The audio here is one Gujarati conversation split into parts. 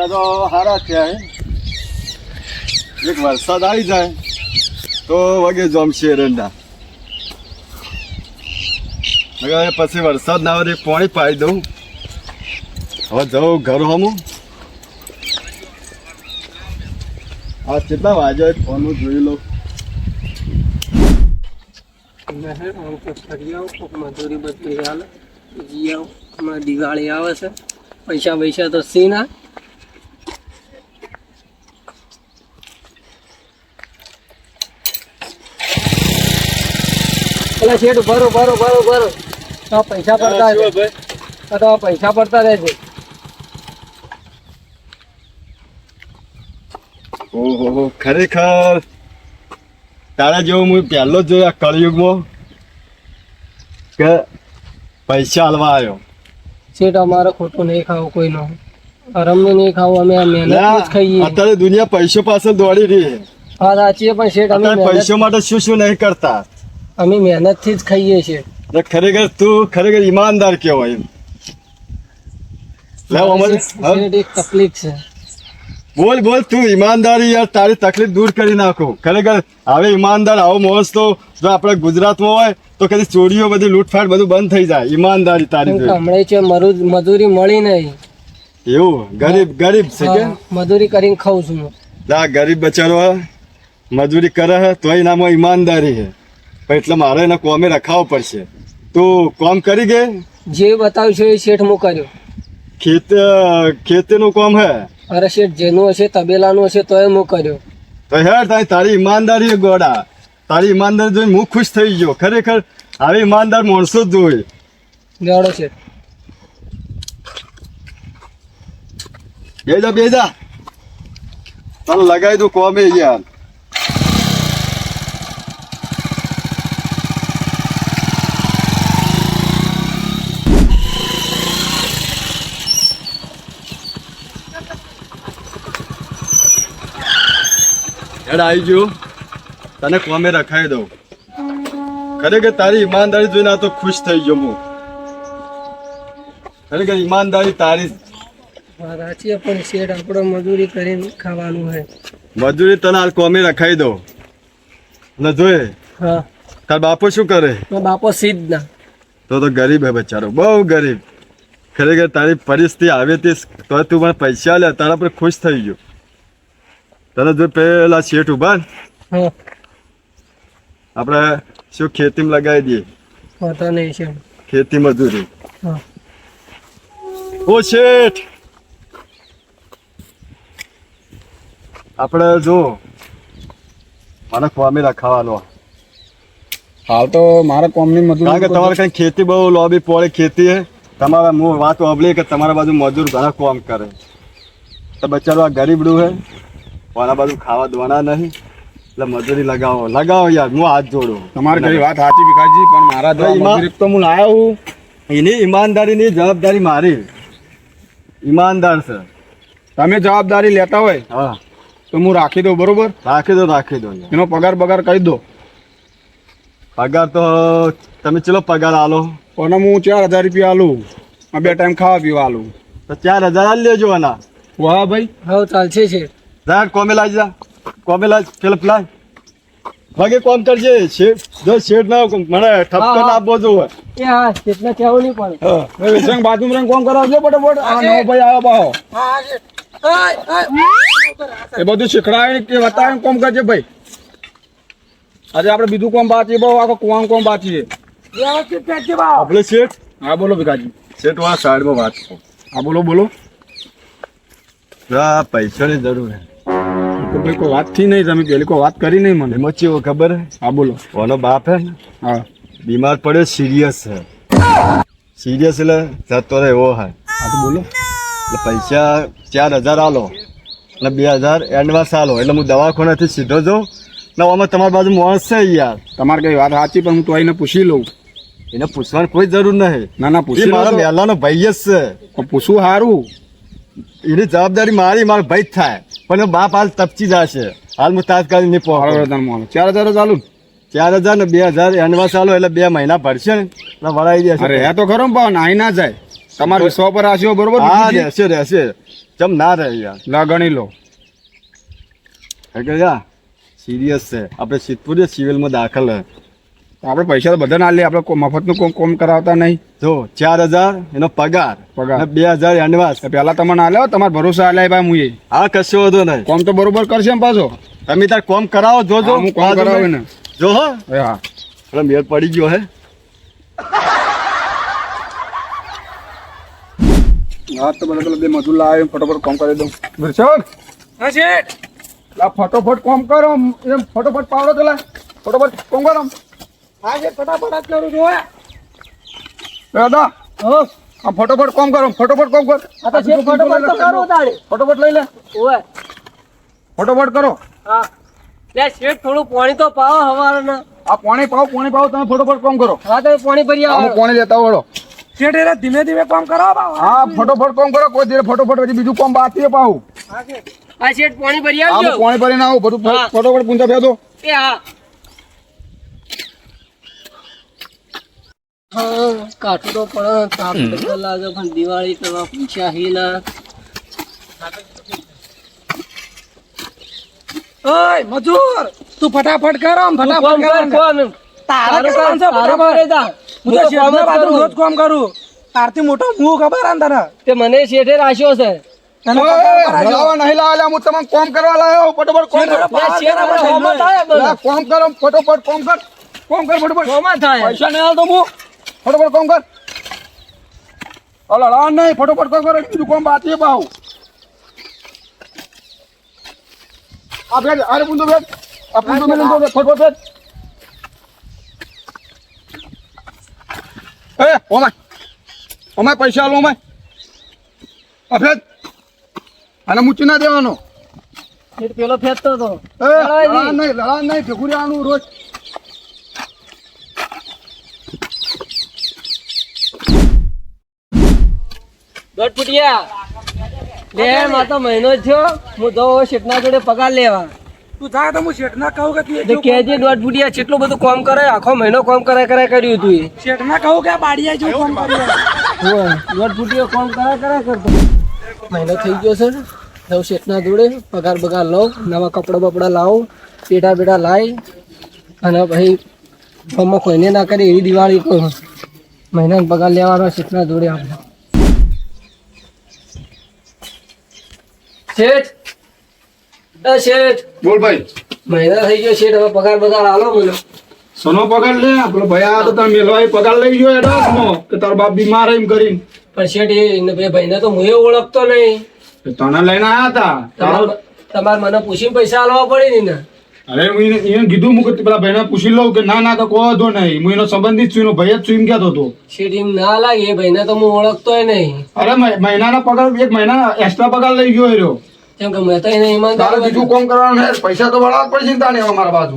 એરંડા તો સારા થયા એક વરસાદ આવી જાય તો વગે જમશે એરંડા. હવે પછી વરસાદ ના આવે પાણી પાઈ દઉં. હવે જાઉં ઘર હમું. આ કેટલા વાગ્યા ફોન જોઈ લઉં મજૂરી બધી હાલે. દિવાળી આવે છે. પૈસા પૈસા તો સી પેલા શેઠ ભરો ભરો ભરો ભરો તો પૈસા પડતા રહેશે. તો પૈસા પડતા રહેશે ઓહો ખરેખર. તારા જેવો હું પહેલો જ જોયો કળિયુગમાં કે પૈસા હાલવા આવ્યો. શેઠ અમારે ખોટું નહીં ખાવું કોઈ નો અરમને નહીં ખાવું અમે મહેનત ખાઈએ. અત્યારે દુનિયા પૈસો પાછળ દોડી રહી હા સાચી પણ શેઠ અમે પૈસો માટે શું શું નહીં કરતા? અમે મહેનતથી જ ખાઈએ છીએ. ખરેખર તું ખરેખર ઈમાનદાર કહેવાય એમ. હા? તકલીફ છે. બોલ બોલ તું ઈમાનદારી યાર તારી તકલીફ દૂર કરી નાખો. ખરેખર હવે ઈમાનદાર આવો મોસ તો જો આપણે ગુજરાતમાં હોય તો કદી ચોરીઓ બધી લૂંટફાટ બધું બંધ થઈ જાય. ઈમાનદારી તારી હમણાં છે મરુ- મજૂરી મળી નહીં. એવું? ગરીબ ગરીબ છે કે? મજૂરી કરીને ખાઉં છું ના ગરીબ બચારો મજૂરી કરે તોય તો એનામાં ઈમાનદારી છે પણ એટલે મારે એને કોમે રખાવો પડશે. તું કોમ કરી ગયે જે બતાવ્યું છે એ શેઠ હું કર્યો ખેત ખેતીનું કોમ હે? અરે શેઠ જેનું હશે તબેલાનું હશે તોય હું કર્યો તો હેર તારી તારી ઈમાનદારી ગોડા. તારી ઈમાનદારી જોઈને હું ખુશ થઈ ગયો. ખરેખર આવી ઈમાનદાર માણસો જ જોઈ. લેવડો શેઠ બેજા બેજા. તને લગાવી દઉં કોમે યાર. હેડ આવી ગયો. તને કોમે રખાઈ દઉં. ખરેખર તારી ઈમાનદારી જોઈને આ તો ખુશ થઈ ગયો હું. ખરેખર ઈમાનદારી તારી. હા, પણ શેઠ આપણો મજૂરી કરીને ખાવાનું હે. મજૂરી તને આ કોમે રખાઈ દો ને જોયે? હા. તાર બાપો શું કરે? બાપો સીધ ના. તો તો ગરીબ હે બચારો. બહુ ગરીબ. ખરેખર તારી પરિસ્થિતિ આવે તે તો તું મને પૈસા લે તારા પર ખુશ થઈ ગયો. તને જો પેલા શેઠ ઊભા ને, આપણે શું ખેતીમાં લગાવી દઈએ? વાંધો નહીં છે ખેતી મજૂરી. ઓ શેઠ! આપણે જો મને કોમે રખાવાનો. હાલ તો મારા કોમની મજૂર કારણ કે તમારે કઈ ખેતી બહુ લોબી પોળી ખેતી હે. તમારા હું વાત ઓબલી કે તમારા બાજુ મજૂર ઘણા કોમ કરે. તો બચારો આ ગરીબડું હે. આના બાજુ ખાવા દવાના નહીં. એટલે મજૂરી લગાવો. લગાવો યાર હું હાથ જોડું. તમારી ઘણી વાત સાચી વિકાસજી પણ મારા મજૂરી તો હું લાયો હું. એની ઈમાનદારીની જવાબદારી મારી. ઈમાનદાર છે. તમે જવાબદારી લેતા હોય હા. તો હું રાખી દઉં બરોબર? રાખી દો રાખી દો એનો પગાર બગાર કહી દો. પગાર તો તમે ચલો પગાર આલો? પણ હું ચાર હજાર રૂપિયા આલું. બે ટાઈમ ખાવા પીવા આલું. તો ચાર હજાર આલી લેજો આના. વાહ ભાઈ. હા ચાલશે શેઠ જા કોમે લાજ જા. કોમે લાજ પેલા પેલા ભાગે કોમ કરજે શેઠ જો શેઠ ના મને ઠપકો હા, હા. ના આપવો જોવે એ હા શેઠને કહેવું નહીં પડે. હા વિશંગ બાજુમાં રહીને કોમ કરાવજો ફટાફટ. આ નો ભાઈ આવ્યો બાહો. હા શેઠ આય, આય. એ બધું શીખડાવે કે બતાવે કોમ કરજે ભાઈ. આજે આપણે બીજું કોમ બાકી બહુ આખો કોમ કોમ બાકી છે. વ્યવસ્થિત કરજે બાપ. આપણે શેઠ? હા બોલો ભીખાજી. શેઠ વાળા સાઈડમાં વાત કરો. હા બોલો બોલો. આ પૈસાની જરૂર છે તો કોઈ વાતથી નહીં તમે પેલી કોઈ વાત કરી નહીં મને. એમાં ચેવો ખબર? હા બોલો. કોનો બાપ હે હા. બીમાર પડ્યો સિરિયસ છે સિરિયસ એટલે જતો રહે એવો હે. હા તો બોલો. એટલે પૈસા ચાર હજાર આલો અને બે હજાર એડવાન્સ આલો. એટલે હું દવાખાનાથી સીધો જાઉં. ને આમાં તમારી બાજુ માણસ છે યાર. તમારે કઈ વાત સાચી પણ હું તો આઈને પૂછી લઉં. એને પૂછવાની કોઈ જરૂર નહીં. ના ના પૂછી મારા લઉં ભાઈ જ છે. પૂછવું સારું. એની જવાબદારી મારી મારો ભાઈ જ થાય. પણ બાપ હાલ તપચી જશે. હાલ હું તાત્કાલિક નહીં પહોંચો. ચાર હજાર ચાલુ ચાર હજાર ને બે હજાર એનવા ચાલુ એટલે બે મહિના ભરશે ને. એટલે વળાઈ અરે દેશે હે તો ખરો ને ભાવ નાઈ ના જાય. તમારે સો પર આશયો બરોબર હા રહેશે રહેશે. ચમ ના રહે યાર. ના ગણી લો. હે કે સિરિયસ છે. આપણે સિદ્ધપુર સિવિલમાં દાખલ હે. આપણે પૈસા તો બધા ના લે આપણે મફતનું કોમ કોમ કરાવતા નહીં. જો ચાર હજાર એનો પગાર પગાર. બે હજાર એડવાન્સ પેલા પહેલા તમને આલ્યો તમારે ભરોસા આલ્યા ભાઈ મુએ. હા કશો વધુ નહીં. કોમ તો બરોબર કરશે એમ પાછો. તમે તાર કોમ કરાવો જોજો હા, હું કોમ કરાવે ને જો હો. હા. એટલે મેળ પડી ગયો હે. હા તો બધા પેલા બે મજૂર લાવે ફટોફટ કોમ કરી દઉં. વિરસણ હા શેઠ. ફટોફટ કોમ કરો એમ ફટોફટ પાવડો તો ફટોફટ કોમ કરો. હા ફટાફટ જ કરું છું હે. દાદા હો. આ ફટોફટ કોમ કરો ફટોફટ કોમ કર. આ તો જે ફટાફટ તો કરો તાળી. ફટોફટ લઈ લે. ઓય. ફટોફટ કરો. હા. લે શેઠ થોડું પાણી તો પાવો હવારના. આ પાણી પાવ પાણી પાવ તમે ફટોફટ કોમ કરો. હા તો પાણી ભરી આવો. પાણી લેતા વળો શેઠ એરા ધીમે ધીમે કામ કરો હા ફટોફટ કોમ કરો કોઈ ધીરે ફટોફટ પછી બીજું કોમ બાકી પાવ પાવું હા શેઠ. પાણી ભરી આવજો. પાણી ભરીને આવું બધું. ફટોફટ પૂંજા ફેદો. એ હા. હા કાઠું તો પણ તાપ તો લાગે પણ દિવાળી તો પૈસા હી ઓય મજૂર તું ફટાફટ કરો ફટાફટ કર, તારે કામ, છે તારું ફટાફટ. કરે. હું તો શેઠના બાજુ રોજ કામ તારથી મોટો હું ખબર તને? તે મને શેઠે રાખ્યો છે. ફટોફટ કોમ પૈસા નહીં આવતો હું ફટોફટ કોમ કર. અલા નહીં ફટોફટ કોમ કર બીજું કોમ બાકી પાવ આ ભેટ અરે પૂંજો ભેટ આ પૂંજો મેં લીધો ફટોફટ ભેટ એ ઓમાય ઓમાય પૈસા આલો ઓમાય. આ ભેટ આને મૂકી ના દેવાનો. પેલો ફેંકતો હતો. લડા નહીં. લડા નહીં ભેગું આનું રોજ. ફૂટિયા લે માર તો મહિનો જ થયો. હું તો શેઠના જોડે પગાર લેવા. તું થાય તો હું શેઠના કહું કે તું તે એટલું કહેજે દોઢ ફૂટિયા કેટલું બધું કામ કરે આખો મહિનો કામ કરે કરે કર્યું તું શેઠના કહું કે આ બાડિયા જો કામ કરે. હોય દોઢ ફૂટિયો કામ કરે કરે કરતો. મહિનો થઈ ગયો છે જવું શેઠના જોડે પગાર બગાર લઉં નવા કપડા બપડા લાવ પેટા બેટા લાવી અને ભાઈ ગામમાં કોઈને ના કરે એવી દિવાળી કહું મહિનાનો પગાર લેવાનો શેઠના જોડે આપણે. શેઠ. એ શેઠ. બોલ ભાઈ મહિના થઈ ગયો શેઠ હવે પગાર બગાર આલો મને. સોનો પગાર લે આપણો ભાઈ આ તો તમે મેલવાય પગાર લઈ ગયો એડવાન્સમાં કે તાર બાપ બીમાર એમ કરીને. પણ શેઠ એ બે ભાઈને તો હું એ ઓળખતો નહીં. તને લઈને આયા હતા. તમારે મને પૂછીને પૈસા આલવા પડે ને અરે હું એને કીધું હું કે પેલા ભાઈને પૂછી લઉં કે ના ના તો કહો તો નહીં. હું એનો સંબંધિત છું એનો ભાઈ જ છું એમ કહેતો હતો. શેઠ એમ ના લાગે એ ભાઈને તો હું ઓળખતોય નહીં. અરે મહિનાના પગાર એક મહિના એક્સ્ટ્રા પગાર લઈ ગયો એરો કેમ કે મેં તો એને તારે ઈમાનદાર બીજું કોમ કરવાનું છે? પૈસા તો વળવા જ પડશે ને તાને અમારા બાજુ.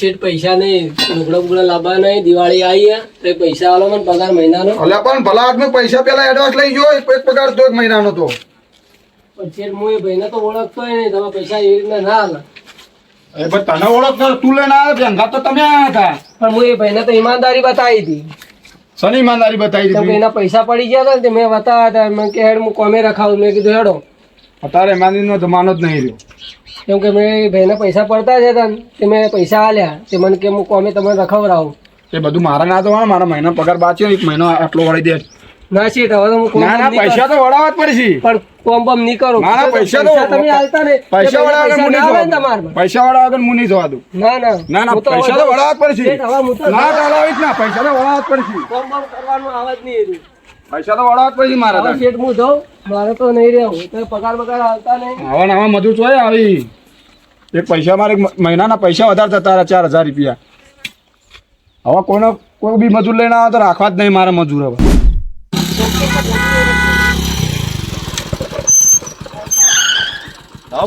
શેઠ પૈસા નહીં લુગડા બુગડા લાવવા નહીં દિવાળી આવી હે તો એ પૈસા આલો મને પગાર મહિનાનો. અલ્યા પણ ભલા આદમી પૈસા પેલા એડવાન્સ લઈ ગયો એક એક પગાર તો એક મહિનાનો તો. પણ શેઠ હું એ ભાઈને તો ઓળખતો નહીં તમે પૈસા એવી રીતના ના આલો. એ પણ તને ઓળખ તું લઈને આવ્યો ભેંગા તો તમે આયા હતા. પણ હું એ ભાઈને તો ઈમાનદારી બતાવી હતી. શની ઈમાનદારી બતાવી કેમ કે દીધી? એના પૈસા પડી ગયા હતા ને તે મેં બતાવ્યા હતા. મેં કે હેડ હું કોમે રખાવું. મેં કીધું હેડો. અત્યારે ઈમાનદારીનો જમાનો જ નહીં રહ્યો. કેમ કે મેં ભાઈને પૈસા પડતા જ હતા ને તે મેં પૈસા આલ્યા. તે મને કે મૂકો અમે તમને રખવડાવું. એ બધું મારા ના તો મારા મહિના પગાર બાચ્યો એક મહિનો આટલો વળી દે. ના છે હવે તો હું ના ના નહીં પૈસા તો વડાવવા જ પડશે. પણ કોમ બમ નહીં કરો. ના પૈસા તો તમે આલતા ને પૈસા વળાવવા પૈસા વગર ના આવે ને હું તમારે નહીં પૈસા વળાવવા વગર મુની જવા દઉં. ના ના. ના ના પૈસા તો વડાવવા જ પડશે. ના ચાલાવી જ ના પૈસા તો વડાવવા જ પડશે. કોમ બમ કરવાનું આવે નહીં. પૈસા તો વળાવવા પછી મારા તાને. શેઠ હું જાઉં? મારે તો નહીં રહેવું. તો પગાર બગાર આવતા નહીં. હવે આવા મજૂર ચોય આવી. એક પૈસા મારે મહિનાના પૈસા વધારે થતા રહ્યા ચાર હજાર રૂપિયા. હવે કોઈનો કોઈ બી મજૂર લઈને આવે તો રાખવા જ નહીં મારા મજૂર હવે.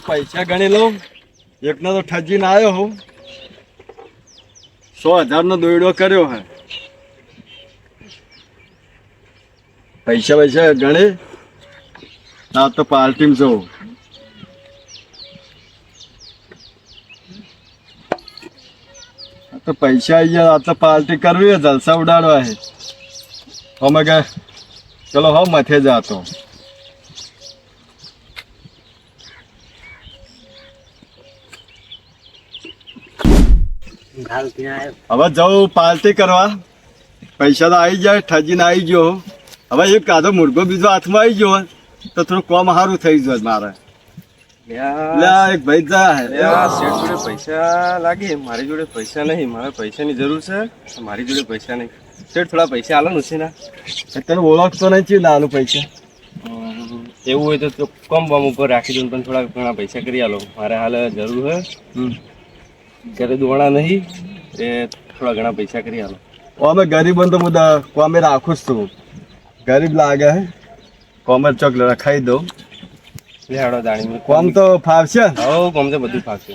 પૈસા ગણી લઉં. એકનો તો ઠજીને આવ્યો હું. સો હજારનો દોયડો કર્યો હે. પૈસા પૈસા ગણે? આ તો પાર્ટીમાં જવું. તો પૈસા આવી ગયા આ તો પાર્ટી કરવી જલસા ઉડાડવા હે અમે કે ચલો હો મથે જાતો. હવે જવું પાર્ટી કરવા. પૈસા તો આવી જાય ઠજીને આવી ગયો હવે એક કાધો મુર્ગો બીજો હાથમાં આવી ગયો તો થોડું કોમ સારું થઈ જાય મારે. એક ભાઈ શેઠ જોડે પૈસા લાગે મારી જોડે પૈસા નહીં મારે પૈસાની જરૂર છે મારી જોડે પૈસા નહીં. શેઠ થોડા પૈસા આલો છે ને તને ઓળખતો નથી લાલુ પૈસા. એવું હોય તો કમ બમ ઉપર રાખી દઉં પણ થોડા ઘણા પૈસા કરી આલો. મારે હાલ જરૂર હે. ઘરે દોણા નહીં એ થોડા ઘણા પૈસા કરી આલો. અમે ગરીબ તો બધા કોમે રાખું જ છું. ગરીબ લાગે હે કોમર ચોક ખાઈ દઉં. લેડો દાણી કોમ તો ફાવશે? હો કોમ તો બધું ફાવશે.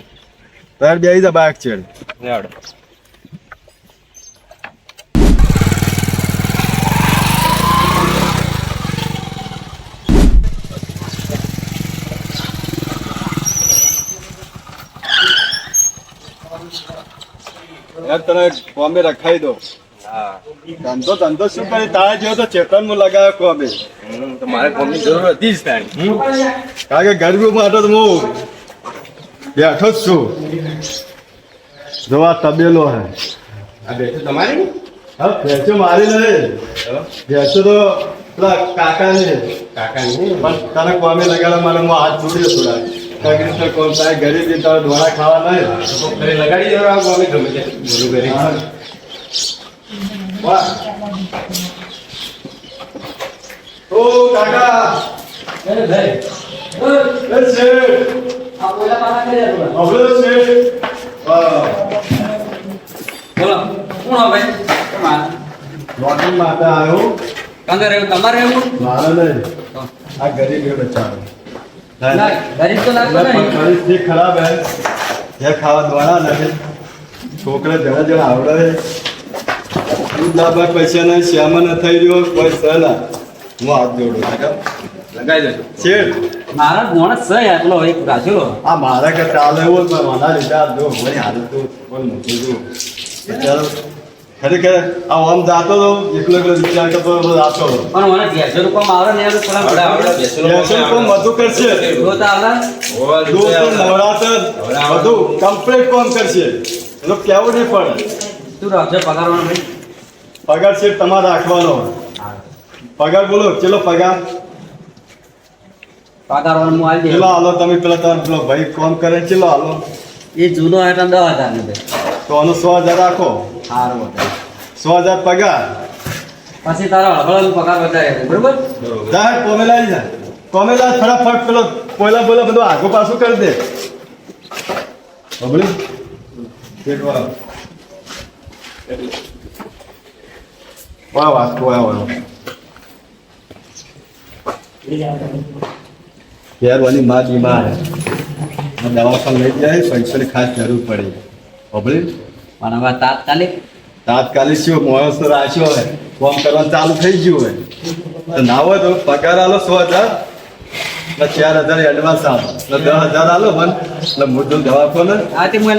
તાર બે જા બાક ચેડ. લેડો યાર તને કોમે રખાઈ દો ધંધો ધંધો શું કરી? તારા જેવો તો ચેતનમાં લગાવ્યો કોમે. હમ, મારે કોમની જરૂર હતી જ તારી. કારણ કે ગરબી માટે તો હું બેઠો જ છું. જો આ તબેલો હે. તમારી? હા ભેંસો મારી નહીં ભેંસો તો પેલા કાકા ને કાકાની? પણ તને કોમે લગાડવા મને હું હાથ જોડ્યો થોડા કારણ કે કોમ તારે ગરીબ તારે ધોળા ખાવા નહીં. લગાડી દેવા ગમે તે. વાહ. ઓ કાકા. એ આ વાહ. બોલો. કોણ હો તમાર? માટે આવ્યો એવું તમારે એવું મારે નહીં. આ ગરીબ એ બચારો ના ગરીબ તો લાગતો નહીં. પરિસ્થિતિ ખરાબ હે જે ખાવા દ્વારા નથી. છોકરા જરા જરા આવડે હે દૂધ લાવવા પૈસા નહીં શ્યામાં ન થઈ રહ્યો કોઈ સહેલા. હું હાથ જોડું. લગાઈ દેજો. શેઠ. મારા ગોણ છે એટલો એક રાખેલો આ મારા કે ચાલે એવો જ પણ મારા લીધે. જો વળી હાલત તો પણ મૂકી દઉં ચાલો ખરેખર આ આમ જાતો તો એકલો એકલો વિચાર કરતો તો જાતો પણ મને બેસો રૂપિયા ને થોડા આવડે. કોમ વધુ કરશે. જો તો આવડે. દૂધ નવરાત્ર બધું કમ્પ્લીટ કોમ કરશે? એનો કેવું નહીં પડે. તું રાખજો પગારવાનો ભાઈ? પગાર છે તમારે રાખવાનો પગાર બોલો ચલો પગાર. પગારવાનો હું આવી ચલો હાલો તમે પેલા તમારે પેલો ભાઈ કોમ કરે ચલો હાલો. એ જૂનો આઈટમ દસ હજાર ને તો આનો સો હજાર રાખો. સારું સો હજાર પગાર. પછી તારા હળવળ પગાર વધારે બરોબર? બરોબર. કોમેલા જાય કોમેલા ફટાફટ પેલો પોયલા બોલા બધું આગો પાછું કરી દે. બબલી પેટ વાહ વાહ વાહ વાહ ઘેરવાની માં બીમાર. હે દવાખાને લઈ જાય પૈસાની ખાસ જરૂર પડી. બબલી પણ હવે તાત્કાલિક? તાત્કાલિક શું? માણસ રાખ્યો હોય ફોન કરવાનું ચાલુ થઈ ગયું તો ના હોય તો પગાર આલો સો હજાર. એટલે ચાર હજાર એડવાન્સ આપો એટલે દસ હજાર આલો મને. એટલે મોટું દવાખાને. આ તે મને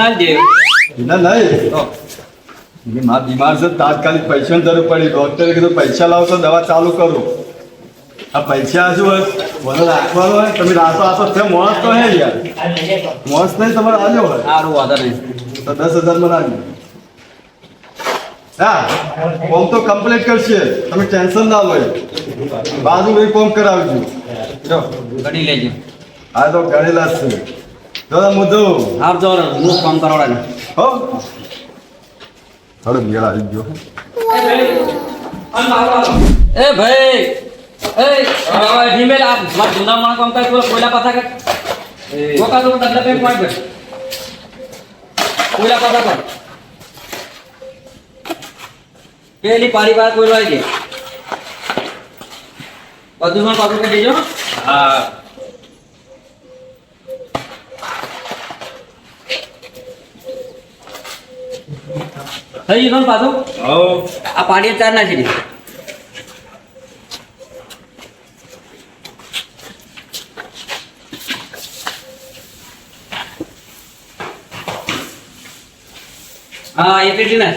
ના એની માં બીમાર છે તાત્કાલિક પૈસાની જરૂર પડી. ડોક્ટરે કીધું પૈસા લાવો તો દવા ચાલુ કરો. આ પૈસા શું હોય? મને રાખવાનો હોય? તમે રાતો આપો છે માણસ તો હે યાર? મોણસ નહીં તમારે આજો હોય. સારું વાંધો નહીં. તો દસ હજારમાં લાગ્યું હા ફોર્મ તો કમ્પ્લીટ કરશે. તમે ટેન્શન ના લો બાજુ ભાઈ ફોર્મ કરાવજો. જો. કરી લેજો. આ તો ગણેલા જ છે. દાદા મુદ્દો. આવજો હું ફોર્મ કરાવડા હો. થોડો મેળ આવી ગયો. એ ભાઈ એ હવે ધીમે લાગ મારા જૂના માણસ કામ કરે કોઈલા પાછા કર. વખત તો ડબલ પે પોઈન્ટ કર. કોઈલા પાછા કર. પેલી પારી પાર કોઈલો આવી જાય બધું માં પાછું કરી દેજો. હા. થઈ ગયું પાછો. આ પાડીએ ચાર નાખી દે હા એ પેટી ના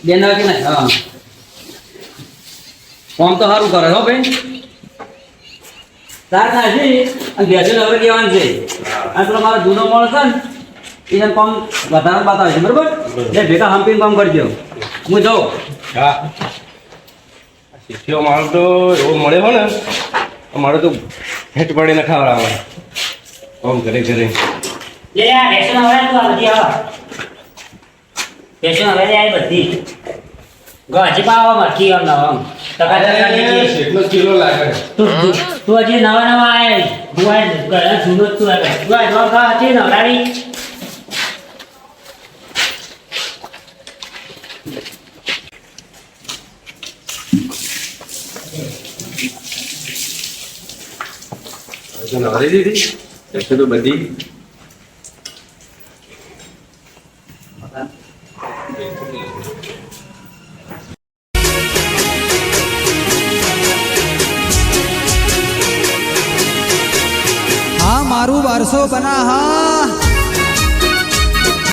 બેન નાખી ના હા. ફોર્મ તો સારું કરે હો ભાઈ. તાર નાખી અને ભેંસો નવરે કહેવાનું છે. અને પેલો મારો જૂનો મોળ છે ને એને કામ વધારે બતાવે છે બરોબર? એટલે ભેગા હંપીને કામ કરજો હું જાઉં. હા. શીખ્યો મારો તો એવો મળ્યો હોય ને તો મારો તો હેઠ પડીને ખાવડાવે આમ ઘરે ઘરે લે આ ભેંસો નવરાય તું આ બધી આવો. ભેંસો નવરાય આ બધી. ગોજી પાવો મરકી આમ. નવા આમ ટકા ટકા એટલો કિલો લાગે. તું હજી નવા નવા આય આ ઘરે જૂનો જ તું આવે તું આ નવા ખા હજી નવરાવી નવરી દીધી તો બધી?